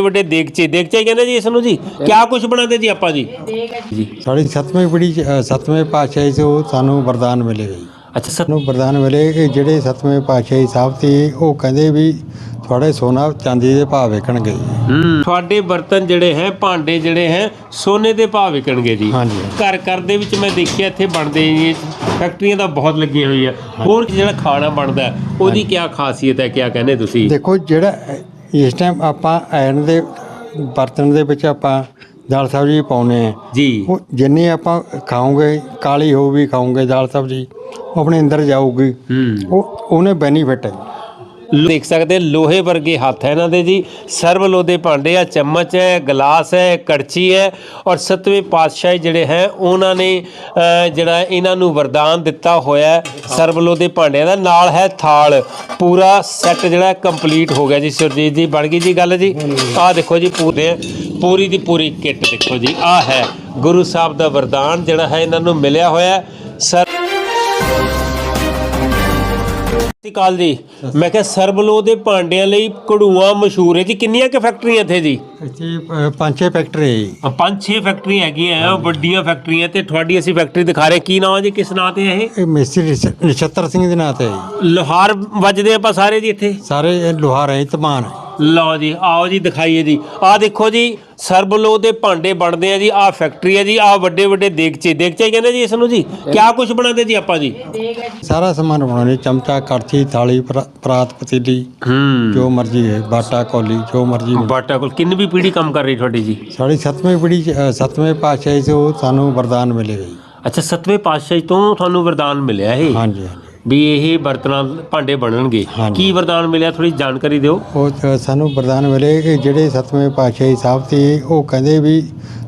ਵੱਡੇ ਦੇਗਚੇ ਦੇਗਚੇ ਕਹਿੰਦੇ ਜੀ ਇਸ ਨੂੰ ਜੀ। ਕਿਆ ਕੁਝ ਬਣਾਉਂਦੇ ਜੀ ਆਪਾਂ ਜੀ? ਜੀ। ਸਾਡੀ ਸੱਤਵੀਂ ਪੀੜ੍ਹੀ 'ਚ, ਅ, ਸੱਤਵੇਂ ਪਾਤਸ਼ਾਹੀ ਤੋਂ ਸਾਨੂੰ ਵਰਦਾਨ ਮਿਲੇਗਾ ਜੀ। ਅੱਛਾ ਸਰ ਸਾਨੂੰ ਵਰਦਾਨ ਮਿਲੇ ਕਿ ਜਿਹੜੇ ਸੱਤਵੇਂ ਪਾਤਸ਼ਾਹੀ ਸਾਹਿਬ ਸੀ ਉਹ ਕਹਿੰਦੇ ਵੀ ਤੁਹਾਡੇ ਸੋਨਾ ਚਾਂਦੀ ਦੇ ਭਾਅ ਵੇਖਣਗੇ ਜੀ। ਹੂੰ। ਤੁਹਾਡੇ ਬਰਤਨ ਜਿਹੜੇ ਹੈ ਭਾਂਡੇ ਜਿਹੜੇ ਹੈ ਸੋਨੇ ਦੇ ਭਾਅ ਵਿਕਣਗੇ ਜੀ। ਹਾਂਜੀ। ਘਰ ਘਰ ਦੇ ਵਿੱਚ ਮੈਂ ਦੇਖਿਆ ਇੱਥੇ ਬਣਦੇ ਜੀ ਫੈਕਟਰੀਆਂ ਤਾਂ ਬਹੁਤ ਲੱਗੀਆਂ ਹੋਈਆਂ। ਹੋਰ ਜਿਹੜਾ ਖਾਣਾ ਬਣਦਾ ਹੈ, ਉਹਦੀ ਕੀ ਖਾਸੀਅਤ ਹੈ ਕਿਆ ਕਹਿੰਦੇ ਤੁਸੀਂ? ਦੇਖੋ ਜਿਹੜਾ ਇਸ ਟਾਈਮ ਆਪਾਂ ਆਇਰਨ ਦੇ ਬਰਤਨ ਦੇ ਵਿੱਚ ਆਪਾਂ ਦਾਲ ਸਬਜ਼ੀ ਪਾਉਨੇ ਆ ਜੀ। ਉਹ ਜਿੰਨੀ ਆਪਾਂ ਖਾਓਗੇ ਕਾਲੀ ਹੋ ਵੀ ਖਾਓਗੇ ਦਾਲ ਸਬਜ਼ੀ ਉਹ ਆਪਣੇ ਅੰਦਰ ਜਾਊਗੀ। ਹੂੰ। ਉਹ ਉਹਨੇ ਬੈਨੀਫਿਟ ਹੈ। ਦੇਖ ਸਕਦੇ ਲੋਹੇ ਵਰਗੇ ਹੱਥ ਹੈ ਇਹਨਾਂ ਦੇ ਜੀ। ਸਰਬ ਲੋਦੇ ਭਾਂਡੇ ਆ, ਚਮਚ ਹੈ, ਗਲਾਸ ਹੈ ਕੜਚੀ ਹੈ। ਔਰ ਸਤਵੇਂ ਪਾਤਸ਼ਾਹ ਜਿਹੜੇ ਹੈ, ਉਹਨਾਂ ਨੇ ਜਿਹੜਾ ਇਹਨਾਂ ਨੂੰ ਵਰਦਾਨ ਦਿੱਤਾ ਹੋਇਆ ਹੈ ਸਰਬ ਲੋਦੇ ਭਾਂਡਿਆਂ ਦਾ। ਨਾਲ ਹੈ ਥਾਲ, ਪੂਰਾ ਸੈੱਟ ਜਿਹੜਾ ਕੰਪਲੀਟ ਹੋ ਗਿਆ ਜੀ। ਸੁਰਜੀਤ ਜੀ, ਬਣ ਗਈ ਜੀ ਗੱਲ ਜੀ? ਆਹ ਦੇਖੋ ਜੀ, ਪੂਰੇ ਪੂਰੀ ਦੀ ਪੂਰੀ ਕਿੱਟ ਦੇਖੋ ਜੀ। ਆਹ ਹੈ, ਗੁਰੂ ਸਾਹਿਬ ਦਾ ਵਰਦਾਨ ਜਿਹੜਾ ਹੈ, ਇਹਨਾਂ ਨੂੰ ਮਿਲਿਆ ਹੋਇਆ ਸਰ ਸਤਿ ਅਕਾਲ ਜੀ। ਮੈਂ ਕਿਹਾ ਸਰਬਲੋ ਦੇ ਭਾਂਡਿਆਂ ਲਈ ਕੜੂਆ ਮਸ਼ਹੂਰ ਹੈ ਜੀ। ਕਿੰਨੀਆਂ ਕਿ ਫੈਕਟਰੀਆਂ ਇੱਥੇ ਜੀ? ਇੱਥੇ ਅ, ਪੰਜ ਛੇ ਫੈਕਟਰੀ ਹੈ ਜੀ। ਆ ਪੰਜ ਛੇ ਫੈਕਟਰੀਆਂ ਹੈਗੀਆਂ ਆ ਵੱਡੀਆਂ ਫੈਕਟਰੀਆਂ ਤੇ ਤੁਹਾਡੀ ਅਸੀਂ ਫੈਕਟਰੀ ਦਿਖਾ ਰਹੇ ਕੀ ਨਾਮ ਹੈ ਜੀ? ਕਿਸ ਨਾਂ ਤੇ ਹੈ ਇਹ? ਇਹ ਮਿਸਤਰੀ ਨਛ- ਨਛੱਤਰ ਸਿੰਘ ਦੇ ਨਾਂ ਤੇ ਹੈ ਜੀ। ਲੋਹਾਰ ਵੱਜਦੇ ਆਪਾਂ ਸਾਰੇ ਜੀ ਇੱਥੇ? ਸਾਰੇ ਇਹ ਲੋਹਾਰ ਹੈ ਤਮਾਨ ਲਓ ਜੀ ਆਓ ਜੀ ਦਿਖਾਈਏ ਜੀ। ਆਹ ਦੇਖੋ ਜੀ ਸਰਬਲੋ ਦੇ ਭਾਂਡੇ ਬਣਦੇ ਆ ਜੀ ਆਹ ਫੈਕਟਰੀ ਹੈ ਜੀ ਆਹ ਵੱਡੇ ਵੱਡੇ ਦੇਗਚੇ ਦੇਗਚੇ ਕਹਿੰਦੇ ਜੀ ਇਸ ਨੂੰ ਜੀ? ਕਿਆ ਕੁਝ ਬਣਾਉਂਦੇ ਜੀ ਆਪਾਂ ਜੀ? ਸਾਰਾ ਸਮਾਨ ਬਣਾਉਣੇ ਚਮਚਾ ਕੜਛੀ ਥਾਲੀ ਪਰਾ- ਪਰਾਤ ਪਤੀਲੀ ਹੂੰ। ਜੋ ਮਰਜ਼ੀ ਹੈ ਬਾਟਾ ਕੋਲੀ ਜੋ ਮਰਜ਼ੀ ਬਣਾ- ਬਾਟਾ ਕੋਲ ਕਿੰਨੀ ਪੀੜੀ ਕੰਮ ਕਰ ਰਹੀ ਤੁਹਾਡੀ ਜੀ? ਸਾਡੀ ਸੱਤਵੀਂ ਪੀੜ੍ਹੀ 'ਚ, ਅ, ਸੱਤਵੇਂ ਪਾਤਸ਼ਾਹੀ ਤੋਂ ਸਾਨੂੰ ਵਰਦਾਨ ਮਿਲੇਗਾ ਜੀ। ਅੱਛਾ ਸਤਵੇਂ ਪਾਤਸ਼ਾਹ ਤੋਂ ਤੁਹਾਨੂੰ ਵਰਦਾਨ ਮਿਲਿਆ ਇਹ? ਹਾਂਜੀ ਹਾਂਜੀ। ਵੀ ਇਹ ਬਰਤਨਾਂ ਭਾਂਡੇ ਬਣਨਗੇ। ਕੀ ਵਰਦਾਨ ਮਿਲਿਆ? ਥੋੜੀ ਜਾਣਕਾਰੀ ਦਿਓ। ਉਹ ਸਾਨੂੰ ਵਰਦਾਨ ਮਿਲੇ ਕਿ ਜਿਹੜੇ ਸੱਤਵੇਂ ਪਾਤਸ਼ਾਹੀ ਸਾਹਿਬ ਸੀ ਉਹ ਕਹਿੰਦੇ ਵੀ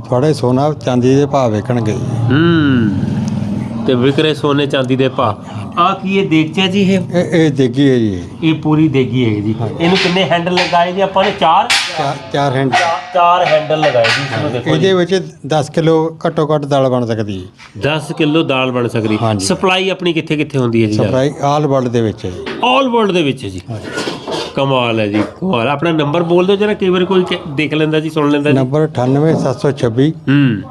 ਤੁਹਾਡੇ ਸੋਨਾ ਚਾਂਦੀ ਦੇ ਭਾਅ ਵੇਖਣਗੇ ਹੂੰ। ਤੇ ਵਿਕਰੇ ਸੋਨੇ ਚਾਂਦੀ ਦੇ ਭਾ ਆ ਕੀ ਇਹ ਦੇਖਿਆ ਜੀ ਇਹ? ਇਹ ਇਹ ਦੇਗੀ ਹੈ ਜੀ। ਇਹ ਪੂਰੀ ਦੇਗੀ ਹੈ ਜੀ। ਇਹਨੂੰ ਕਿੰਨੇ ਹੈਂਡਲ ਲਗਾਏ ਜੀ? ਆਪਾਂ ਨੇ ਚਾਰ ਚਾਰ ਚਾਰ ਹੈਂਡ ਚਾਰ ਹੈਂਡਲ ਲਗਾਏ ਜੀ ਇਸ ਨੂੰ ਦੇਖੋ ਜੀ। ਇਹਦੇ ਵਿੱਚ 10 ਕਿਲੋ ਘੱਟੋ ਘੱਟ ਦਾਲ ਬਣ ਸਕਦੀ ਹੈ। 10 ਕਿਲੋ ਦਾਲ ਬਣ ਸਕਦੀ। ਹਾਂਜੀ। ਸਪਲਾਈ ਆਪਣੀ ਕਿੱਥੇ ਕਿੱਥੇ ਹੁੰਦੀ ਹੈ ਜੀ ਸਪਲਾਈ ਆਲ ਵਰਲਡ ਦੇ ਵਿੱਚ ਹੈ ਜੀ। ਆਲ ਵਰਲਡ ਦੇ ਵਿੱਚ ਜੀ। ਕਮਾਲ ਹੈ ਜੀ ਕਮਾਲ। ਆਪਣਾ ਨੰਬਰ ਬੋਲ ਦਿਓ ਜਰਾ ਕਈ ਵਾਰ ਕੋਈ ਕਿ- ਦੇਖ ਲੈਂਦਾ ਜੀ ਸੁਣ ਲੈਂਦਾ ਜੀ। ਨੰਬਰ 98726 ਹੂੰ।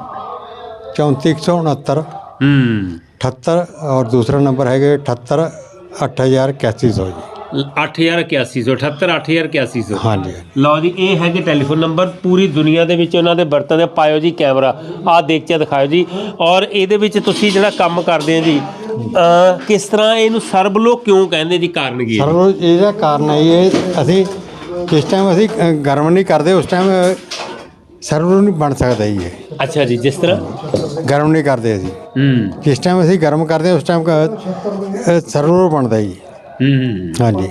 3469 ਹੂੰ। 78 ਔਰ ਦੂਸਰਾ ਨੰਬਰ ਹੈਗੇ 78 8100 ਜੀ। 8181 8081 ਹਾਂਜੀ। ਲਓ ਜੀ ਇਹ ਹੈਗੇ ਟੈਲੀਫੋਨ ਨੰਬਰ ਪੂਰੀ ਦੁਨੀਆ ਦੇ ਵਿੱਚ ਉਹਨਾਂ ਦੇ ਬਰਤਨ ਦੇ ਪਾਇਓ ਜੀ ਕੈਮਰਾ ਆਹ ਦੇਖ ਕੇ ਦਿਖਾਓ ਜੀ। ਔਰ ਇਹਦੇ ਵਿੱਚ ਤੁਸੀਂ ਜਿਹੜਾ ਕੰਮ ਕਰਦੇ ਆ ਜੀ ਕਿਸ ਤਰ੍ਹਾਂ ਇਹਨੂੰ ਸਰਬਲੋ ਕਿਉਂ ਕਹਿੰਦੇ ਜੀ ਕਾਰਨ ਕੀ ਹੈ? ਸਰ ਉਹ ਇਹਦਾ ਕਾਰਨ ਹੈ ਇਹ ਅਸੀਂ ਜਿਸ ਟਾਈਮ ਅਸੀਂ ਗਰਮ ਨਹੀਂ ਕਰਦੇ ਉਸ ਟਾਈਮ ਸਰਵਰ ਨਹੀਂ ਬਣ ਸਕਦਾ ਜੀ ਇਹ। ਅੱਛਾ ਜੀ ਜਿਸ ਤਰ੍ਹਾਂ? ਗਰਮ ਨਹੀਂ ਕਰਦੇ ਅਸੀਂ। ਹੂੰ। ਜਿਸ ਟਾਈਮ ਅਸੀਂ ਗਰਮ ਕਰਦੇ ਉਸ ਟਾਈਮ ਸਰਵਰ ਬਣਦਾ ਜੀ। ਹੂੰ ਹਾਂਜੀ।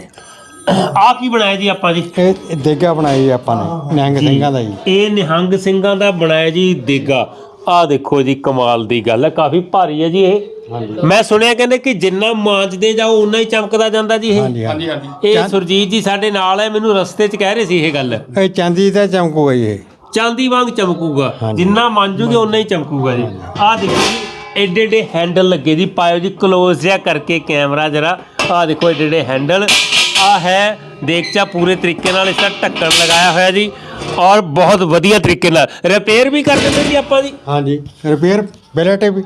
ਆਹ ਕੀ ਬਣਾਇਆ ਜੀ ਆਪਾਂ ਜੀ? ਇਹ ਦੇਗਾ ਬਣਾਈ ਜੀ ਆਪਾਂ ਨੇ ਨਿਹੰਗ ਸਿੰਘਾਂ ਦਾ ਜੀ। ਇਹ ਨਿਹੰਗ ਸਿੰਘਾਂ ਦਾ ਬਣਾਇਆ ਜੀ ਦੇਗਾ। ਆਹ ਦੇਖੋ ਜੀ ਕਮਾਲ ਦੀ ਗੱਲ ਹੈ ਕਾਫੀ ਭਾਰੀ ਹੈ ਜੀ ਇਹ। ਮੈਂ ਸੁਣਿਆ ਕਹਿੰਦੇ ਕਿ ਜਿੰਨਾ ਮਾਂਜਦੇ ਜਾਓ ਉਨਾ ਹੀ ਚਮਕਦਾ ਜਾਂਦਾ ਜੀ ਇਹ। ਹਾਂਜੀ ਹਾਂਜੀ। ਇਹ ਸੁਰਜੀਤ ਜੀ ਸਾਡੇ ਨਾਲ ਹੈ ਮੈਨੂੰ ਰਸਤੇ 'ਚ ਕਹਿ ਰਹੇ ਸੀ ਇਹ ਗੱਲ। ਇਹ ਚਾਂਦੀ ਦਾ ਚਮਕੂਗਾ ਜੀ ਇਹ। ਚਾਂਦੀ ਵਾਂਗ ਚਮਕੂਗਾ। ਜਿੰਨਾ ਮਾਂਜੂਗੇ ਉਨਾ ਹੀ ਚਮਕੂਗਾ ਜੀ। ਆਹ ਦੇਖੋ ਜੀ ਏਡੇ ਏਡੇ ਹੈਂਡਲ ਲੱਗੇ ਜੀ। ਪਾਇਓ ਜੀ ক্লোਜ਼ ਜਿਹਾ ਕਰਕੇ ਕੈਮਰਾ ਜਰਾ। ਆਹ ਦੇਖੋ ਏਡੇ ਹੈਂਡਲ ਆਹ ਹੈ ਦੇਖਚਾ ਪੂਰੇ ਤਰੀਕੇ ਨਾਲ ਇਸ ਦਾ ਢੱਕਣ ਲਗਾਇਆ ਹੋਇਆ ਜੀ ਔਰ ਬਹੁਤ ਵਧੀਆ ਤਰੀਕੇ ਨਾਲ। ਰਿਪੇਅਰ ਵੀ ਕਰ ਦਿੰਦੇ ਜੀ ਆਪਾਂ ਜੀ? ਹਾਂਜੀ ਰਿਪੇਅਰ ਬੈਲਟ ਵੀ।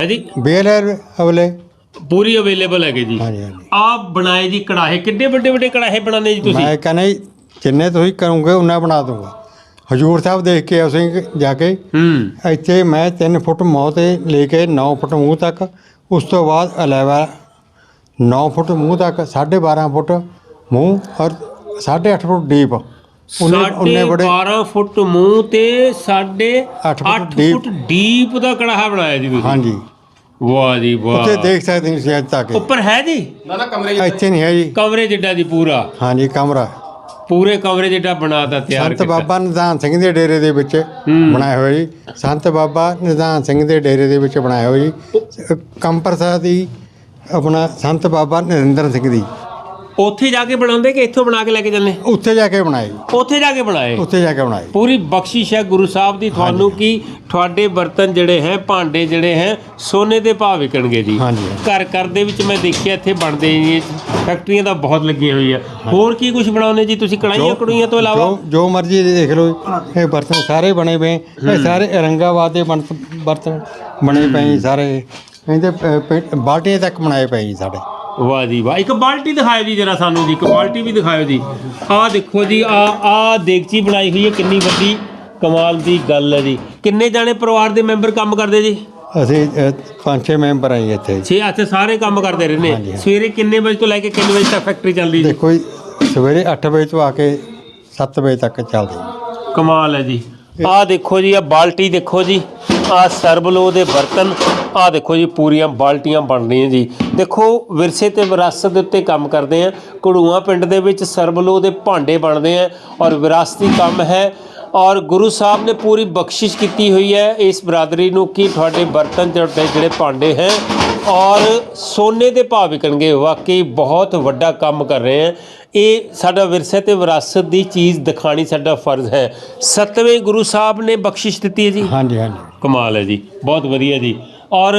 ਹੈ ਜੀ? ਬੇਲਰ ਅਵਲੇ ਪੂਰੀ ਅਵੇਲੇਬਲ ਹੈਗੇ ਜੀ। ਹਾਂਜੀ ਹਾਂਜੀ। ਆਹ ਬਣਾਏ ਜੀ ਕੜਾਹੇ ਕਿੱਡੇ ਵੱਡੇ ਵੱਡੇ ਕੜਾਹੇ ਬਣਾਉਂਦੇ ਜੀ ਤੁਸੀਂ? ਮੈਂ ਕਹਿੰਦਾ ਜੀ, ਜਿੰਨੇ ਤੁਸੀਂ ਕਰੋਗੇ ਉਨਾ ਬਣਾ ਦੂੰਗਾ ਹਜੂਰ ਸਾਹਿਬ ਦੇਖ ਕੇ ਅਸੀਂ ਜਾ ਕੇ ਹੂੰ। ਇੱਥੇ ਮੈਂ 3 ਫੁੱਟ ਮੂੰਹ ਤੇ ਲੈ ਕੇ 9 ਫੁੱਟ ਮੂੰਹ ਤੱਕ ਉਸ ਤੋਂ ਬਾਅਦ ਇਲਾਵਾ 9 ਫੁੱਟ ਮੂੰਹ ਤੱਕ 12.5 ਫੁੱਟ ਮੂੰਹ ਔਰ 8.5 ਫੁੱਟ ਡੀਪ। ਉਹਨੇ ਬੜੇ 12 ਫੁੱਟ ਮੂੰਹ ਤੇ ਸਾਢੇ ਅੱਠ ਫੁੱਟ 8 deep। ਫੁੱਟ ਡੀਪ ਦਾ ਕੜਾਹਾ ਬਣਾਇਆ ਜੀ ਤੁਸੀਂ। ਹਾਂਜੀ। ਵਾਹ ਜੀ ਵਾਹ। ਉੱਥੇ ਦੇਖ ਸਕਦੇ ਤੁਸੀਂ ਅੱਜ ਤੱਕ। ਉੱਪਰ ਹੈ ਜੀ? ਇੱਥੇ ਨਹੀਂ ਹੈ ਜੀ। ਕਮਰੇ ਜਿੱਡਾ ਜੀ ਪੂਰਾ। ਹਾਂਜੀ ਕਮਰਾ। ਪੂਰੇ ਕਮਰੇ ਜਿੱਡਾ ਬਣਾਤਾ ਤਿਆਰ ਸੰਤ ਕੀਤਾ। ਬਾਬਾ ਨਿਧਾਨ ਸਿੰਘ ਦੇ ਡੇਰੇ ਦੇ ਵਿੱਚ ਬਣਾਇਆ ਹੋਇਆ ਜੀ। ਸੰਤ ਬਾਬਾ ਨਿਧਾਨ ਸਿੰਘ ਦੇ ਡੇਰੇ ਦੇ ਵਿੱਚ ਬਣਾਇਆ ਹੋਇਆ ਜੀ। ਕੰਪਰਸਾ ਦੀ ਆਪਣਾ ਸੰਤ ਬਾਬਾ ਨਰਿੰਦਰ ਸਿੰਘ ਦੀ। ਉੱਥੇ ਜਾ ਕੇ ਬਣਾਉਂਦੇ ਕਿ ਇੱਥੋਂ ਬਣਾ ਕੇ ਲੈ ਕੇ ਜਾਂਦੇ? ਉੱਥੇ ਜਾ ਕੇ ਬਣਾਏ। ਉੱਥੇ ਜਾ ਕੇ ਬਣਾਏ? ਉੱਥੇ ਜਾ ਕੇ ਬਣਾਏ। ਪੂਰੀ ਬਖਸ਼ਿਸ਼ ਹੈ ਗੁਰੂ ਸਾਹਿਬ ਦੀ ਤੁਹਾਨੂੰ ਕਿ ਤੁਹਾਡੇ ਬਰਤਨ ਜਿਹੜੇ ਹੈ ਭਾਂਡੇ ਜਿਹੜੇ ਹੈ ਸੋਨੇ ਦੇ ਭਾਅ ਵਿਕਣਗੇ ਜੀ। ਘਰ ਘਰ ਦੇ ਵਿੱਚ ਮੈਂ ਦੇਖਿਆ ਇੱਥੇ ਬਣਦੇ ਜੀ ਫੈਕਟਰੀਆਂ ਤਾਂ ਬਹੁਤ ਲੱਗੀਆਂ ਹੋਈਆਂ। ਹੋਰ ਕੀ ਕੁਝ ਬਣਾਉਂਦੇ ਜੀ? ਤੁਸੀਂ ਕੜਾਈਆਂ ਕੜੂਈਆਂ ਤੋਂ ਇਲਾਵਾ? ਜੋ ਮਰਜ਼ੀ ਦੇਖ ਲਓ ਇਹ ਬਰਤਨ ਸਾਰੇ ਬਣੇ ਪਏ। ਇਹ ਸਾਰੇ ਔਰੰਗਾਬਾਦ ਦੇ ਬਰਤਨ ਬਣੇ ਪਏ ਸਾਰੇ। ਇਹਦੇ ਅ, ਪੇ- ਤੱਕ ਬਣਾਏ ਪਏ ਜੀ ਸਾਡੇ। ਵਾਹ ਜੀ ਵਾਹ। ਇੱਕ ਬਾਲਟੀ ਦਿਖਾਓ ਜੀ ਜਰਾ ਸਾਨੂੰ ਜੀ ਇੱਕ ਬਾਲਟੀ ਵੀ ਦਿਖਾਓ ਜੀ। ਆਹ ਦੇਖੋ ਜੀ ਆ ਆ ਦੇਗਚੀ ਬਣਾਈ ਹੋਈ ਹੈ ਕਿੰਨੀ ਵੱਡੀ ਕਮਾਲ ਦੀ ਗੱਲ ਹੈ ਜੀ। ਕਿੰਨੇ ਜਾਣੇ ਪਰਿਵਾਰ ਦੇ ਮੈਂਬਰ ਕੰਮ ਕਰਦੇ ਜੀ? ਅਸੀਂ ਅ, ਪੰਜ ਛੇ ਮੈਂਬਰ ਆਏ ਇੱਥੇ। 6 ਇੱਥੇ ਸਾਰੇ ਕੰਮ ਕਰਦੇ ਰਹਿੰਦੇ। ਸਵੇਰੇ ਕਿੰਨੇ ਵਜੇ ਤੋਂ ਲੈ ਕੇ ਕਿੰਨੇ ਵਜੇ ਤੱਕ ਫੈਕਟਰੀ ਚੱਲਦੀ ਜੀ? ਦੇਖੋ ਜੀ ਸਵੇਰੇ 8 ਵਜੇ ਤੋਂ ਆ ਕੇ 7 ਵਜੇ ਤੱਕ ਚੱਲਦੀ। ਕਮਾਲ ਹੈ ਜੀ। ਆਹ ਦੇਖੋ ਜੀ ਆ ਬਾਲਟੀ ਦੇਖੋ ਜੀ। ਆ ਸਰਬਲੋ ਦੇ ਬਰਤਨ, ਆਹ ਦੇਖੋ ਜੀ, ਪੂਰੀਆਂ ਬਾਲਟੀਆਂ ਬਣ ਰਹੀਆਂ ਜੀ। ਦੇਖੋ, ਵਿਰਸੇ ਤੇ ਵਿਰਾਸਤ ਦੇ ਉੱਤੇ ਕੰਮ ਕਰਦੇ ਆ। ਕੜੂਆ ਪਿੰਡ ਦੇ ਵਿੱਚ ਸਰਬਲੋ ਦੇ ਭਾਂਡੇ ਬਣਦੇ ਆ ਔਰ ਵਿਰਾਸਤੀ ਕੰਮ ਹੈ। ਔਰ ਗੁਰੂ ਸਾਹਿਬ ਨੇ ਪੂਰੀ ਬਖਸ਼ਿਸ਼ ਕੀਤੀ ਹੋਈ ਹੈ ਇਸ ਬਰਾਦਰੀ ਨੂੰ ਕਿ ਤੁਹਾਡੇ ਬਰਤਨ ਤੁਹਾਡੇ ਜਿਹੜੇ ਭਾਂਡੇ ਹੈ ਔਰ ਸੋਨੇ ਦੇ ਭਾਅ ਵਿਕਣਗੇ। ਵਾਕਈ ਬਹੁਤ ਵੱਡਾ ਕੰਮ ਕਰ ਰਹੇ ਹੈ ਇਹ ਸਾਡਾ ਵਿਰਸੇ ਤੇ ਵਿਰਾਸਤ ਦੀ ਚੀਜ਼ ਦਿਖਾਣੀ ਸਾਡਾ ਫਰਜ਼ ਹੈ। ਸਤਵੇਂ ਗੁਰੂ ਸਾਹਿਬ ਨੇ ਬਖਸ਼ਿਸ਼ ਦਿੱਤੀ ਹੈ ਜੀ। ਹਾਂਜੀ ਹਾਂਜੀ। ਕਮਾਲ ਹੈ ਜੀ ਬਹੁਤ ਵਧੀਆ ਜੀ। ਔਰ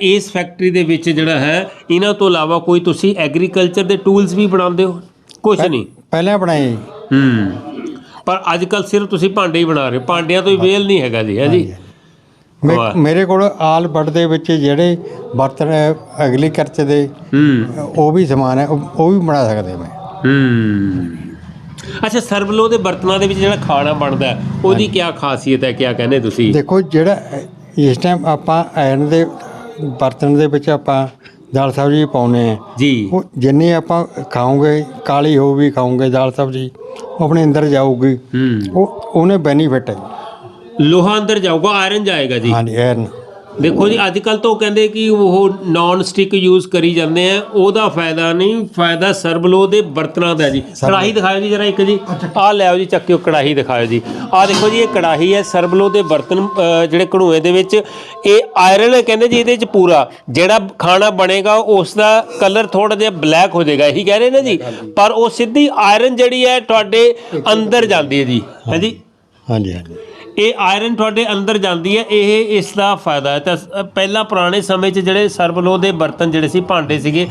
ਇਸ ਫੈਕਟਰੀ ਦੇ ਵਿੱਚ ਜਿਹੜਾ ਹੈ ਇਹਨਾਂ ਤੋਂ ਇਲਾਵਾ ਕੋਈ ਤੁਸੀਂ ਐਗਰੀਕਲਚਰ ਦੇ ਟੂਲਸ ਵੀ ਬਣਾਉਂਦੇ ਹੋ? ਕੁਝ ਨਹੀਂ? ਪਹਿਲਾਂ ਬਣਾਏ। ਹੂੰ। ਪਰ ਅੱਜ ਕੱਲ ਸਿਰਫ ਤੁਸੀਂ ਭਾਂਡੇ ਹੀ ਬਣਾ ਰਹੇ ਭਾਂਡਿਆਂ ਤੋਂ ਹੀ ਵੇਲ ਨਹੀਂ ਹੈਗਾ ਜੀ ਹੈ ਜੀ। ਮੇਰੇ ਕੋਲ ਆਲ ਬੜ ਦੇ ਵਿੱਚ ਜਿਹੜੇ ਬਰਤਨ ਐਗਰੀਕਲਚਰ ਦੇ ਹੂੰ। ਉਹ ਵੀ ਸਮਾਨ ਹੈ ਉਹ ਵੀ ਬਣਾ ਸਕਦੇ ਮੈਂ। ਹੂੰ। ਅੱਛਾ ਸਰਬਲੋ ਦੇ ਬਰਤਨਾਂ ਦੇ ਵਿੱਚ ਜਿਹੜਾ ਖਾਣਾ ਬਣਦਾ ਹੈ, ਉਹਦੀ ਕੀ ਖਾਸੀਅਤ ਹੈ ਕੀ ਕਹਿੰਦੇ ਤੁਸੀਂ? ਦੇਖੋ ਜਿਹੜਾ ਇਸ ਟਾਈਮ ਆਪਾਂ ਆਇਰਨ ਦੇ ਬਰਤਨ ਦੇ ਵਿੱਚ ਆਪਾਂ ਦਾਲ ਸਬਜ਼ੀ ਪਾਉਨੇ ਆ ਜੀ। ਉਹ ਜਿੰਨੀ ਆਪਾਂ ਖਾਓਗੇ ਕਾਲੀ ਹੋ ਵੀ ਖਾਓਗੇ ਦਾਲ ਸਬਜ਼ੀ ਉਹ ਆਪਣੇ ਅੰਦਰ ਜਾਊਗੀ। ਹੂੰ। ਉਹ ਉਹਨੇ ਬੈਨੀਫਿਟ ਹੈ। ਲੋਹਾ ਅੰਦਰ ਜਾਊਗਾ ਆਇਰਨ ਜਾਏਗਾ ਜੀ? ਹਾਂਜੀ ਆਇਰਨ ਦੇਖੋ ਜੀ ਅੱਜ ਕੱਲ ਤੋਂ ਕਹਿੰਦੇ ਕਿ ਉਹ ਨਾਨ ਸਟਿਕ ਯੂਜ਼ ਕਰੀ ਜਾਂਦੇ ਆ ਉਹਦਾ ਫਾਇਦਾ ਨਹੀਂ ਫਾਇਦਾ ਸਰਬਲੋ ਦੇ ਬਰਤਨਾਂ ਦਾ ਜੀ। ਕੜਾਹੀ ਦਿਖਾਓ ਜੀ ਜਰਾ ਇੱਕ ਜੀ। ਆਹ ਲਿਆਓ ਜੀ ਚੱਕਿਓ ਕੜਾਹੀ ਦਿਖਾਓ ਜੀ। ਆਹ ਦੇਖੋ ਜੀ ਇਹ ਕੜਾਹੀ ਹੈ ਸਰਬਲੋ ਦੇ ਬਰਤਨ ਜਿਹੜੇ ਘੜੂਏ ਦੇ ਵਿੱਚ। ਇਹ ਆਇਰਨ ਕਹਿੰਦੇ ਜੀ ਇਹਦੇ ਵਿੱਚ ਪੂਰਾ। ਜਿਹੜਾ ਖਾਣਾ ਬਣੇਗਾ ਉਸ ਦਾ ਕਲਰ ਥੋੜਾ ਜਿਹਾ ਬਲੈਕ ਹੋ ਜਾਏਗਾ ਇਹੀ ਕਹਿ ਰਹੇ ਨੇ ਜੀ। ਪਰ ਉਹ ਸਿੱਧੀ ਆਇਰਨ ਜਿਹੜੀ ਹੈ ਤੁਹਾਡੇ ਅੰਦਰ ਜਾਂਦੀ ਹੈ ਜੀ। ਹੈ ਜੀ। ਹਾਂਜੀ ਹਾਂਜੀ। ਇਹ ਆਇਰਨ ਤੁਹਾਡੇ ਅੰਦਰ ਜਾਂਦੀ ਹੈ ਇਹ ਇਸ ਦਾ ਫਾਇਦਾ ਹੈ। ਤਾਂ ਪਹਿਲਾਂ ਪੁਰਾਣੇ ਸਮੇਂ 'ਚ ਜਿਹੜੇ ਸਰਬਲੋ ਦੇ ਬਰਤਨ ਜਿਹੜੇ ਸੀ ਭਾਂਡੇ ਸੀਗੇ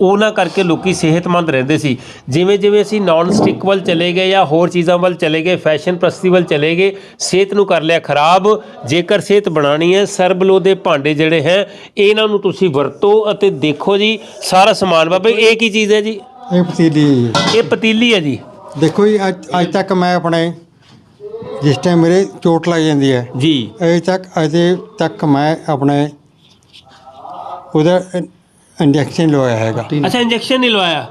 ਉਹਨਾਂ ਕਰਕੇ ਲੋਕੀ ਸਿਹਤਮੰਦ ਰਹਿੰਦੇ ਸੀ। ਜਿਵੇਂ ਜਿਵੇਂ ਅਸੀਂ ਨਾਨ ਸਟਿਕ ਵੱਲ ਚਲੇ ਗਏ ਜਾਂ ਹੋਰ ਚੀਜ਼ਾਂ ਵੱਲ ਚਲੇ ਗਏ ਫੈਸ਼ਨ ਪ੍ਰਸਤੀ ਵੱਲ ਚਲੇ ਗਏ ਸਿਹਤ ਨੂੰ ਕਰ ਲਿਆ ਖਰਾਬ। ਜੇਕਰ ਸਿਹਤ ਬਣਾਣੀ ਹੈ ਸਰਬਲੋ ਦੇ ਭਾਂਡੇ ਜਿਹੜੇ ਹੈ ਇਹਨਾਂ ਨੂੰ ਤੁਸੀਂ ਵਰਤੋ ਅਤੇ ਦੇਖੋ ਜੀ ਸਾਰਾ ਸਮਾਨ। ਬਾਬੇ ਇਹ ਕੀ ਚੀਜ਼ ਹੈ ਜੀ? ਇਹ ਪਤੀਲੀ ਇਹ ਪਤੀਲੀ ਹੈ ਜੀ। ਦੇਖੋ ਜੀ ਅੱਜ ਤੱਕ ਮੈਂ ਆਪਣੇ ਜਿਸ ਟਾਈਮ ਮੇਰੇ ਚੋਟ ਲੱਗ ਜਾਂਦੀ ਹੈ। ਜੀ। ਅਜੇ ਤੱਕ ਅਜੇ ਤੱਕ ਮੈਂ ਆਪਣੇ ਉਹਦਾ ਇੰਜੈਕਸ਼ਨ ਲਵਾਇਆ ਹੈਗਾ। ਅੱਛਾ ਇੰਜੈਕਸ਼ਨ ਨਹੀਂ ਲਵਾਇਆ?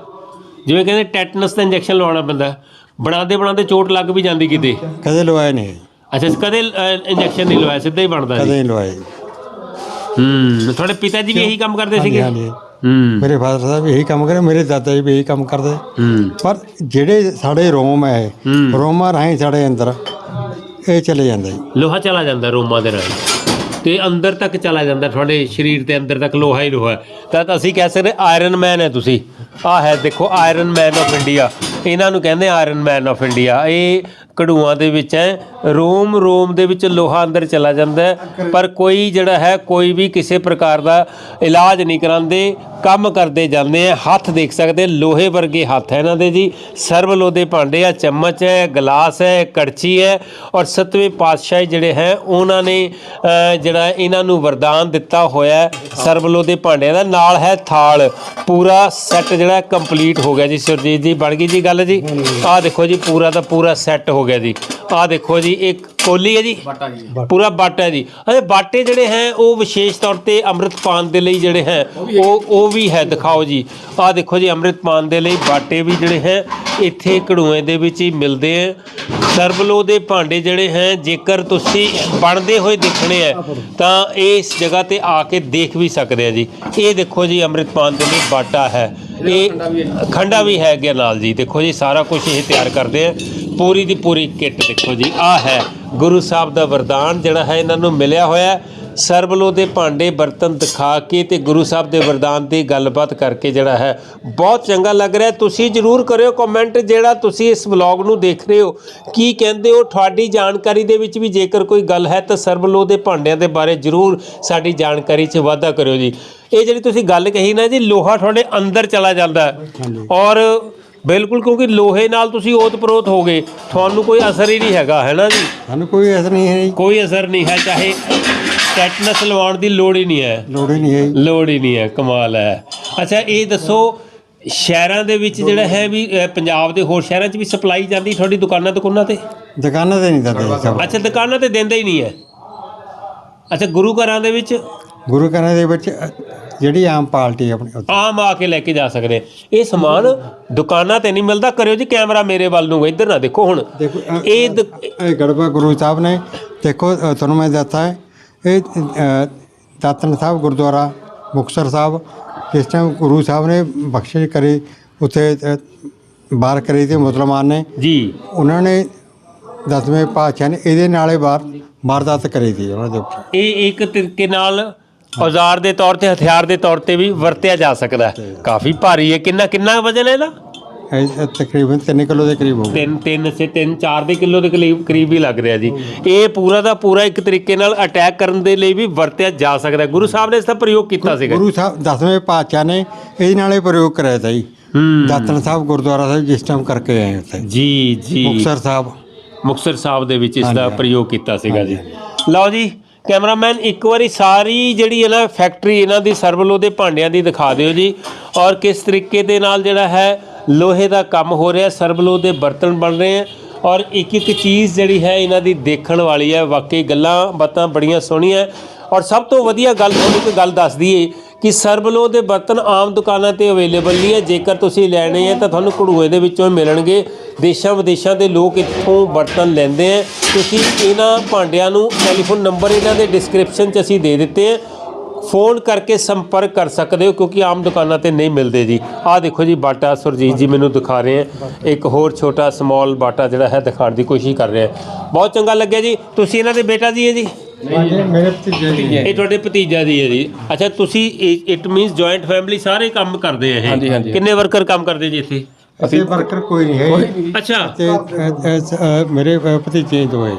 ਜਿਵੇਂ ਕਹਿੰਦੇ ਟੈਟਨਸ ਦਾ ਇੰਜੈਕਸ਼ਨ ਲਵਾਉਣਾ ਪੈਂਦਾ। ਬਣਾਦੇ ਬਣਾਦੇ ਚੋਟ ਲੱਗ ਵੀ ਜਾਂਦੀ ਕਿਤੇ? ਕਦੇ ਲਵਾਇਆ ਨਹੀਂ। ਅੱਛਾ ਕਦੇ ਇੰਜੈਕਸ਼ਨ ਨਹੀਂ ਲਵਾਇਆ ਸਿੱਧਾ ਹੀ ਬਣਦਾ ਕਦੇ ਨਹੀਂ ਲਵਾਇਆ ਜੀ। ਹੂੰ ਤੁਹਾਡੇ ਪਿਤਾ ਜੀ ਵੀ ਇਹੀ ਕੰਮ ਕਰਦੇ ਸੀਗੇ? ਹਾਂਜੀ। ਹੂੰ। ਮੇਰੇ ਫਾਦਰ ਸਾਹਿਬ ਵੀ ਇਹੀ ਕੰਮ ਕਰੇ ਮੇਰੇ ਦਾਦਾ ਜੀ ਵੀ ਇਹੀ ਕੰਮ ਕਰਦੇ। ਹੂੰ। ਪਰ ਜਿਹੜੇ ਸਾਡੇ ਰੋਮ ਹੈ ਹੂੰ। ਰੋਮਾਂ ਰਾਹੀਂ ਸਾਡੇ ਅੰਦਰ ਇਹ ਚਲੇ ਜਾਂਦਾ ਜੀ। ਲੋਹਾ ਚਲਾ ਜਾਂਦਾ ਰੋਮਾਂ ਦੇ ਨਾਲ। ਤੇ ਅੰਦਰ ਤੱਕ ਚਲਾ ਜਾਂਦਾ, ਤੁਹਾਡੇ ਸਰੀਰ ਦੇ ਅੰਦਰ ਤੱਕ ਲੋਹਾ ਹੀ ਲੋਹਾ ਤਾਂ ਤਾਂ ਅਸੀਂ ਕਹਿ ਸਕਦੇ ਆਇਰਨ ਮੈਨ ਹੈ ਤੁਸੀਂ। ਆਹ ਹੈ ਦੇਖੋ ਆਇਰਨ ਮੈਨ ਆਫ ਇੰਡੀਆ ਇਹਨਾਂ ਨੂੰ ਕਹਿੰਦੇ ਆਇਰਨ ਮੈਨ ਆਫ ਇੰਡੀਆ ਇਹ ਕੜੂਆਂ ਦੇ ਵਿੱਚ ਹੈ, ਰੋਮ ਰੋਮ ਦੇ ਵਿੱਚ ਲੋਹਾ ਅੰਦਰ ਚਲਾ ਜਾਂਦਾ ਹੈ, ਪਰ ਕੋਈ ਜਿਹੜਾ ਹੈ, ਕੋਈ ਵੀ ਕਿਸੇ ਪ੍ਰਕਾਰ ਦਾ ਇਲਾਜ ਨਹੀਂ ਕਰਾਉਂਦੇ, ਕੰਮ ਕਰਦੇ ਜਾਂਦੇ ਆ ਹੱਥ ਦੇਖ ਸਕਦੇ, ਲੋਹੇ ਵਰਗੇ ਹੱਥ ਹੈ ਇਹਨਾਂ ਦੇ ਜੀ। ਸਰਵਲੋ ਦੇ ਭਾਂਡੇ ਆ, ਚਮਚ ਹੈ, ਗਲਾਸ ਹੈ, ਕੜਛੀ ਹੈ, ਔਰ ਸਤਵੇਂ ਪਾਤਸ਼ਾਹ ਜਿਹੜੇ ਹੈ, ਉਹਨਾਂ ਨੇ ਜਿਹੜਾ ਇਹਨਾਂ ਨੂੰ ਵਰਦਾਨ ਦਿੱਤਾ ਹੋਇਆ ਹੈ ਸਰਵਲੋ ਭਾਂਡਿਆਂ ਦਾ, ਨਾਲ ਹੈ ਥਾਲ, ਪੂਰਾ ਸੈੱਟ ਜਿਹੜਾ ਕੰਪਲੀਟ ਹੋ ਗਿਆ ਜੀ, ਸੁਰਜੀਤ ਜੀ, ਬਣ ਗਈ ਜੀ ਗੱਲ ਜੀ। ਆਹ ਦੇਖੋ ਜੀ, ਪੂਰਾ ਦਾ ਪੂਰਾ ਸੈੱਟ ਹੋ ਗਿਆ ਜੀ। ਆਹ ਦੇਖੋ ਜੀ ਇੱਕ ਕੋਲੀ ਹੈ ਜੀ। ਪੂਰਾ ਬਾਟਾ ਹੈ ਜੀ। ਅਰੇ ਬਾਟੇ ਜਿਹੜੇ ਹੈ ਉਹ ਵਿਸ਼ੇਸ਼ ਤੌਰ ਤੇ ਅੰਮ੍ਰਿਤ ਪਾਨ ਦੇ ਲਈ ਜਿਹੜੇ ਹੈ ਉਹ ਉਹ ਵੀ ਹੈ। ਦਿਖਾਓ ਜੀ। ਆਹ ਦੇਖੋ ਜੀ ਅੰਮ੍ਰਿਤ ਪਾਨ ਦੇ ਲਈ ਬਾਟੇ ਵੀ ਜਿਹੜੇ ਹੈ ਇੱਥੇ ਕੜੂਏ ਦੇ ਵਿੱਚ ਹੀ ਮਿਲਦੇ ਹੈ। ਸਰਬਲੋ ਦੇ ਭਾਂਡੇ ਜਿਹੜੇ ਹੈ ਜੇਕਰ ਤੁਸੀਂ ਬਣਦੇ ਹੋਏ ਦੇਖਣੇ ਹੈ ਤਾਂ ਇਸ ਜਗ੍ਹਾ ਤੇ ਆ ਕੇ ਦੇਖ ਵੀ ਸਕਦੇ ਆ ਜੀ। ਇਹ ਦੇਖੋ ਜੀ ਅੰਮ੍ਰਿਤ ਪਾਨ ਦੇ ਲਈ ਬਾਟਾ ਹੈ। ਇਹ ਖੰਡਾ ਵੀ ਹੈ। ਅੱਗੇ ਨਾਲ ਜੀ। ਦੇਖੋ ਜੀ ਸਾਰਾ ਕੁਝ ਇਹ ਤਿਆਰ ਕਰਦੇ ਆ ਪੂਰੀ ਦੀ ਪੂਰੀ ਕਿੱਟ ਦੇਖੋ ਜੀ ਆ ਹੈ। ਗੁਰੂ ਸਾਹਿਬ ਦਾ ਵਰਦਾਨ ਜਿਹੜਾ ਹੈ ਇਹਨਾਂ ਨੂੰ ਮਿਲਿਆ ਹੋਇਆ ਸਰਬਲੋ ਦੇ ਭਾਂਡੇ ਬਰਤਨ ਦਿਖਾ ਕੇ ਤੇ ਗੁਰੂ ਸਾਹਿਬ ਦੇ ਵਰਦਾਨ ਦੀ ਗੱਲਬਾਤ ਕਰਕੇ ਜਿਹੜਾ ਹੈ ਬਹੁਤ ਚੰਗਾ ਲੱਗ ਰਿਹਾ। ਤੁਸੀਂ ਜਰੂਰ ਕਰਿਓ ਕਮੈਂਟ ਜਿਹੜਾ ਤੁਸੀਂ ਇਸ ਵਲੌਗ ਨੂੰ ਦੇਖ ਰਹੇ ਹੋ। ਕੀ ਕਹਿੰਦੇ ਹੋ? ਤੁਹਾਡੀ ਜਾਣਕਾਰੀ ਦੇ ਵਿੱਚ ਵੀ ਜੇਕਰ ਕੋਈ ਗੱਲ ਹੈ ਤਾਂ ਸਰਬਲੋ ਦੇ ਭਾਂਡਿਆਂ ਦੇ ਬਾਰੇ ਜਰੂਰ ਸਾਡੀ ਜਾਣਕਾਰੀ 'ਚ ਵਾਧਾ ਕਰਿਓ ਜੀ। ਇਹ ਜਿਹੜੀ ਤੁਸੀਂ ਗੱਲ ਕਹੀ ਨਾ ਜੀ ਲੋਹਾ ਤੁਹਾਡੇ ਅੰਦਰ ਚਲਾ ਜਾਂਦਾ ਔਰ ਬਿਲਕੁਲ ਕਿਉਂਕਿ ਲੋਹੇ ਨਾਲ ਤੁਸੀਂ ਓਤ-ਪ੍ਰੋਤ ਹੋ ਗਏ ਤੁਹਾਨੂੰ ਕੋਈ ਅਸਰ ਹੀ ਨਹੀਂ ਹੈਗਾ ਹੈ ਨਾ ਜੀ? ਸਾਨੂੰ ਕੋਈ ਅਸਰ ਨਹੀਂ ਹੈ ਜੀ। ਕੋਈ ਅਸਰ ਨਹੀਂ ਹੈ ਚਾਹੇ ਟੈਟਨਸ ਲਵਾਉਣ ਦੀ ਲੋੜ ਹੀ ਨਹੀਂ ਹੈ। ਲੋੜ ਹੀ ਨਹੀਂ ਹੈ ਜੀ। ਲੋੜ ਹੀ ਨਹੀਂ ਹੈ ਕਮਾਲ ਹੈ। ਅੱਛਾ ਇਹ ਦੱਸੋ ਸ਼ਹਿਰਾਂ ਦੇ ਵਿੱਚ ਜਿਹੜਾ ਹੈ ਵੀ ਅ, ਪੰਜਾਬ ਦੇ ਹੋਰ ਸ਼ਹਿਰਾਂ 'ਚ ਵੀ ਸਪਲਾਈ ਜਾਂਦੀ ਤੁਹਾਡੀ ਦੁਕਾਨਾਂ ਦੁਕਾਨਾਂ ਤੇ? ਦੁਕਾਨਾਂ ਤੇ ਨਹੀਂ ਦਿੰਦੇ ਸਭ ਅੱਛਾ ਦੁਕਾਨਾਂ ਤੇ ਦਿੰਦੇ ਹੀ ਨਹੀਂ ਹੈ। ਅੱਛਾ ਗੁਰੂ ਘਰਾਂ ਦੇ ਵਿੱਚ? ਗੁਰੂ ਘਰਾਂ ਦੇ ਵਿੱਚ ਅ, ਜਿਹੜੀ ਆਮ ਪਾਰਟੀ ਆਪਣੀ ਉੱਥੇ। ਆਮ ਆ ਕੇ ਲੈ ਕੇ ਜਾ ਸਕਦੇ। ਇਹ ਸਮਾਨ ਦੁਕਾਨਾਂ ਤੇ ਨਹੀਂ ਮਿਲਦਾ। ਕਰਿਓ ਜੀ ਕੈਮਰਾ ਮੇਰੇ ਵੱਲ ਨੂੰ ਇੱਧਰ ਨਾ ਦੇਖੋ ਹੁਣ। ਦੇਖੋ ਅ, ਇਹ ਦ- ਇਹ ਗੜਬਾ ਗੁਰੂ ਸਾਹਿਬ ਨੇ ਦੇਖੋ ਅ, ਤੁਹਾਨੂੰ ਮੈਂ ਦੱਸਤਾ ਹੈ। ਇਹ ਅ, ਦਾਤਨ ਸਾਹਿਬ ਗੁਰਦੁਆਰਾ ਮੁਕਤਸਰ ਸਾਹਿਬ ਜਿਸ ਟਾਈਮ ਗੁਰੂ ਸਾਹਿਬ ਨੇ ਬਖਸ਼ਿਸ਼ ਕਰੀ ਉੱਥੇ ਅ, ਬਾਰ ਕਰੀ ਤੇ ਮੁਸਲਮਾਨ ਨੇ। ਜੀ। ਉਹਨਾਂ ਨੇ ਦਸਵੇਂ ਪਾਤਸ਼ਾਹ ਨੇ ਇਹਦੇ ਨਾਲੇ ਬਾਰ ਵਾਰਦਾਤ ਕਰੀ ਸੀ ਉਹਨਾਂ ਦੇ ਉੱਪਰ। ਇਹ ਇੱਕ ਤਰੀਕੇ ਨਾਲ ਔਜ਼ਾਰ ਦੇ ਤੌਰ ਤੇ ਹਥਿਆਰ ਦੇ ਤੌਰ ਤੇ ਵੀ ਵਰਤਿਆ ਜਾ ਸਕਦਾ ਹੈ। ਕਾਫੀ ਭਾਰੀ ਹੈ। ਕਿੰਨਾ ਕਿੰਨਾ ਵਜਨ ਹੈ ਇਹਦਾ? ਇਹ ਤਕਰੀਬਨ 3 ਕਿਲੋ ਦੇ ਕਰੀਬ ਹੋਊਗਾ। ਤਿੰਨ ਤਿੰਨ ਸੇ ਤਿੰਨ ਚਾਰ ਦੇ ਕਿਲੋ ਦੇ ਕਰੀਬ ਕਰੀਬ ਹੀ ਲੱਗ ਰਿਹਾ ਜੀ। ਇਹ ਪੂਰਾ ਦਾ ਪੂਰਾ ਇੱਕ ਤਰੀਕੇ ਨਾਲ ਅਟੈਕ ਕਰਨ ਦੇ ਲਈ ਵੀ ਵਰਤਿਆ ਜਾ ਸਕਦਾ ਹੈ। ਗੁਰੂ ਸਾਹਿਬ ਨੇ ਇਸ ਦਾ ਪ੍ਰਯੋਗ ਕੀਤਾ ਸੀਗਾ। ਗੁਰੂ ਸਾਹਿਬ ਦਸਵੇਂ ਪਾਤਸ਼ਾਹ ਨੇ ਇਹਦੇ ਨਾਲੇ ਪ੍ਰਯੋਗ ਕਰਿਆ ਤਾ ਜੀ ਹੂੰ। ਦਾਤਨ ਸਾਹਿਬ ਗੁਰਦੁਆਰਾ ਸਾਹਿਬ ਜਿਸ ਟਾਈਮ ਕਰਕੇ ਆਏ ਉੱਥੇ ਜੀ ਜੀ। ਮੁਕਤਸਰ ਸਾਹਿਬ। ਮੁਕਤਸਰ ਸਾਹਿਬ ਦੇ ਵਿੱਚ ਇਸ ਦਾ। ਪ੍ਰਯੋਗ ਕੀਤਾ ਸੀਗਾ ਜੀ। ਲਓ ਜੀ ਕੈਮਰਾਮੈਨ, ਇੱਕ ਵਾਰੀ ਸਾਰੀ ਜਿਹੜੀ ਹੈ ਨਾ ਫੈਕਟਰੀ ਇਹਨਾਂ ਦੀ ਸਰਵਲੋ ਦੇ ਭਾਂਡਿਆਂ ਦੀ ਦਿਖਾ ਦਿਓ ਜੀ। ਔਰ ਕਿਸ ਤਰੀਕੇ ਦੇ ਨਾਲ ਜਿਹੜਾ ਹੈ ਲੋਹੇ ਦਾ ਕੰਮ ਹੋ ਰਿਹਾ ਸਰਵਲੋ ਦੇ ਬਰਤਨ ਬਣ ਰਹੇ ਹੈ। ਔਰ ਇੱਕ ਇੱਕ ਚੀਜ਼ ਜਿਹੜੀ ਹੈ ਇਹਨਾਂ ਦੀ ਦੇਖਣ ਵਾਲੀ ਹੈ। ਵਾਕਈ ਗੱਲਾਂ ਬਾਤਾਂ ਬੜੀਆਂ ਸੋਹਣੀਆਂ ਔਰ ਸਭ ਤੋਂ ਵਧੀਆ ਗੱਲ ਤੁਹਾਨੂੰ ਇੱਕ ਗੱਲ ਦੱਸ ਦਈਏ ਕਿ ਸਰਬਲੋ ਦੇ ਬਰਤਨ ਆਮ ਦੁਕਾਨਾਂ ਤੇ ਅਵੇਲੇਬਲ ਨਹੀਂ ਹੈ। ਜੇਕਰ ਤੁਸੀਂ ਲੈਣੇ ਹੈ ਤਾਂ ਤੁਹਾਨੂੰ ਘੜੂਏ ਦੇ ਵਿੱਚੋਂ ਮਿਲਣਗੇ। ਦੇਸ਼ਾਂ ਵਿਦੇਸ਼ਾਂ ਦੇ ਲੋਕ ਇੱਥੋਂ ਬਰਤਨ ਲੈਂਦੇ ਆ ਤੁਸੀਂ ਇਹਨਾਂ ਭਾਂਡਿਆਂ ਨੂੰ ਟੈਲੀਫੋਨ ਨੰਬਰ ਇਹਨਾਂ ਦੇ ਡਿਸਕ੍ਰਿਪਸ਼ਨ 'ਚ ਅਸੀਂ ਦੇ ਦਿੱਤੇ ਆ ਫੋਨ ਕਰਕੇ ਸੰਪਰਕ ਕਰ ਸਕਦੇ ਹੋ ਕਿਉਂਕਿ ਆਮ ਦੁਕਾਨਾਂ ਤੇ ਨਹੀਂ ਮਿਲਦੇ ਜੀ। ਆਹ ਦੇਖੋ ਜੀ ਬਾਟਾ ਸੁਰਜੀਤ ਜੀ ਮੈਨੂੰ ਦਿਖਾ ਰਹੇ ਆ ਇੱਕ ਹੋਰ ਛੋਟਾ ਸਮਾਲ ਬਾਟਾ ਜਿਹੜਾ ਹੈ ਦਿਖਾਉਣ ਦੀ ਕੋਸ਼ਿਸ਼ ਕਰ ਰਿਹਾ ਬਹੁਤ ਚੰਗਾ ਲੱਗਿਆ ਜੀ। ਤੁਸੀਂ ਇਹਨਾਂ ਦੇ ਬੇਟਾ ਜੀ ਹੈ ਜੀ? ਹਾਂਜੀ ਮੇਰੇ ਭਤੀਜੇ ਜੀ ਇਹ ਤੁਹਾਡੇ ਭਤੀਜਾ ਦੀ ਹੈ ਜੀ। ਅੱਛਾ ਤੁਸੀਂ ਇਟ ਮੀਨਸ ਜੁਆਇੰਟ ਫੈਮਿਲੀ ਸਾਰੇ ਕੰਮ ਕਰਦੇ ਆ ਇਹ। ਕਿੰਨੇ ਵਰਕਰ ਕੰਮ ਕਰਦੇ ਜੀ ਇੱਥੇ? ਅਸੀਂ ਵਰਕਰ ਕੋਈ ਨਹੀਂ ਹੈ। ਅੱਛਾ। ਤੇ ਅ, ਅ, ਮੇਰੇ ਅ, ਭਤੀਜੇ ਦੋ ਹੈ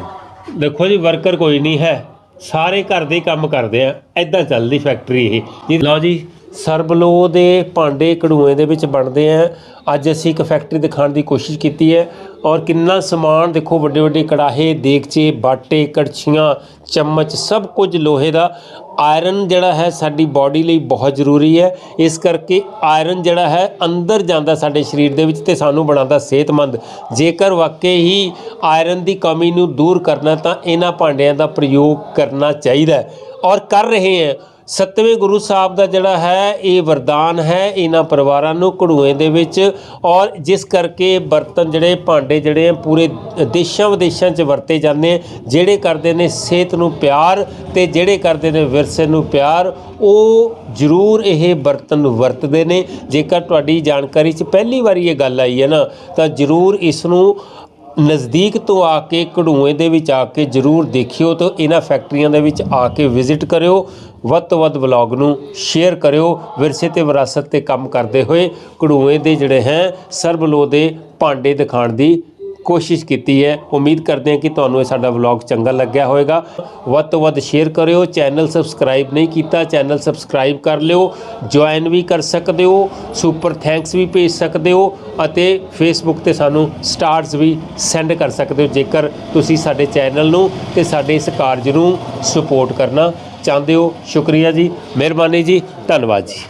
ਦੇਖੋ ਜੀ ਵਰਕਰ ਕੋਈ ਨਹੀਂ ਹੈ। ਸਾਰੇ ਘਰ ਦੇ ਹੀ ਕੰਮ ਕਰਦੇ ਆ। ਐਦਾਂ ਚੱਲਦੀ ਫੈਕਟਰੀ ਇਹ। ਜੀ ਲਓ ਜੀ ਸਰਬਲੋ ਦੇ ਭਾਂਡੇ ਕੜੂਏ ਦੇ ਵਿੱਚ ਬਣਦੇ ਆ। ਅੱਜ ਅਸੀਂ ਇੱਕ ਫੈਕਟਰੀ ਦਿਖਾਉਣ ਦੀ ਕੋਸ਼ਿਸ਼ ਕੀਤੀ ਹੈ। ਔਰ ਕਿੰਨਾ ਸਮਾਨ ਦੇਖੋ ਵੱਡੇ ਵੱਡੇ ਕੜਾਹੇ ਦੇਗਚੇ ਬਾਟੇ ਕੜਛੀਆਂ ਚਮਚ ਸਭ ਕੁਝ ਲੋਹੇ ਦਾ। ਆਇਰਨ ਜਿਹੜਾ ਹੈ ਸਾਡੀ ਬਾਡੀ ਲਈ ਬਹੁਤ ਜ਼ਰੂਰੀ ਹੈ। ਇਸ ਕਰਕੇ ਆਇਰਨ ਜਿਹੜਾ ਹੈ ਅੰਦਰ ਜਾਂਦਾ ਸਾਡੇ ਸਰੀਰ ਦੇ ਵਿੱਚ ਤੇ ਸਾਨੂੰ ਬਣਾਉਂਦਾ ਸਿਹਤਮੰਦ। ਜੇਕਰ ਵਾਕਈ ਹੀ ਆਇਰਨ ਦੀ ਕਮੀ ਨੂੰ ਦੂਰ ਕਰਨਾ ਤਾਂ ਇਹਨਾਂ ਭਾਂਡਿਆਂ ਦਾ ਪ੍ਰਯੋਗ ਕਰਨਾ ਚਾਹੀਦਾ ਔਰ ਕਰ ਰਹੇ ਹਾਂ। ਸਤਵੇਂ ਗੁਰੂ ਸਾਹਿਬ ਦਾ ਜਿਹੜਾ ਹੈ, ਇਹ ਵਰਦਾਨ ਹੈ ਇਹਨਾਂ ਪਰਿਵਾਰਾਂ ਨੂੰ ਘੜੂਏ ਦੇ ਵਿੱਚ ਔਰ ਜਿਸ ਕਰਕੇ ਬਰਤਨ ਜਿਹੜੇ ਭਾਂਡੇ ਜਿਹੜੇ ਆ, ਪੂਰੇ ਦੇਸ਼ਾਂ ਵਿਦੇਸ਼ਾਂ 'ਚ ਵਰਤੇ ਜਾਂਦੇ ਆ, ਜਿਹੜੇ ਕਰਦੇ ਨੇ ਸਿਹਤ ਨੂੰ ਪਿਆਰ ਤੇ ਜਿਹੜੇ ਕਰਦੇ ਨੇ ਵਿਰਸੇ ਨੂੰ ਪਿਆਰ, ਉਹ ਜ਼ਰੂਰ ਇਹ ਬਰਤਨ ਵਰਤਦੇ ਨੇ। ਜੇਕਰ ਤੁਹਾਡੀ ਜਾਣਕਾਰੀ 'ਚ ਪਹਿਲੀ ਵਾਰੀ ਇਹ ਗੱਲ ਆਈ ਹੈ ਨਾ, ਤਾਂ ਜ਼ਰੂਰ ਇਸ ਨੂੰ ਨਜ਼ਦੀਕ ਤੋਂ ਆ ਕੇ ਕਢੂਏ ਦੇ ਵਿੱਚ ਆ ਕੇ ਜਰੂਰ ਦੇਖਿਓ ਤੇ ਇਹਨਾਂ ਫੈਕਟਰੀਆਂ ਦੇ ਵਿੱਚ ਆ ਕੇ ਵਿਜ਼ਿਟ ਕਰਿਓ। ਵੱਧ ਤੋਂ ਵੱਧ ਵਲੌਗ ਨੂੰ ਸ਼ੇਅਰ ਕਰਿਓ। ਵਿਰਸੇ ਤੇ ਵਿਰਾਸਤ ਤੇ ਕੰਮ ਕਰਦੇ ਹੋਏ ਕਢੂਏ ਦੇ ਜਿਹੜੇ ਹੈ, ਸਰਬਲੋ ਦੇ ਭਾਂਡੇ ਦਿਖਾਉਣ ਦੀ ਕੋਸ਼ਿਸ਼ ਕੀਤੀ ਹੈ। ਉਮੀਦ ਕਰਦੇ ਹਾਂ ਕਿ ਤੁਹਾਨੂੰ ਇਹ ਸਾਡਾ ਵਲੌਗ ਚੰਗਾ ਲੱਗਿਆ ਹੋਵੇਗਾ। ਵੱਧ ਤੋਂ ਵੱਧ ਸ਼ੇਅਰ ਕਰਿਓ। ਚੈਨਲ ਸਬਸਕ੍ਰਾਈਬ ਨਹੀਂ ਕੀਤਾ, ਚੈਨਲ ਸਬਸਕ੍ਰਾਈਬ ਕਰ ਲਿਓ। ਜੁਆਇਨ ਵੀ ਕਰ ਸਕਦੇ ਹੋ ਸੁਪਰ ਥੈਂਕਸ ਵੀ ਭੇਜ ਸਕਦੇ ਹੋ ਅਤੇ ਫੇਸਬੁੱਕ ਤੇ ਸਾਨੂੰ ਸਟਾਰਸ ਵੀ ਸੈਂਡ ਕਰ ਸਕਦੇ ਹੋ। ਜੇਕਰ ਤੁਸੀਂ ਸਾਡੇ ਚੈਨਲ ਨੂੰ ਤੇ ਸਾਡੇ ਇਸ ਕਾਰਜ ਨੂੰ ਸਪੋਰਟ ਕਰਨਾ ਚਾਹੁੰਦੇ ਹੋ? ਸ਼ੁਕਰੀਆ ਜੀ ਮਿਹਰਬਾਨੀ ਜੀ ਧੰਨਵਾਦ ਜੀ।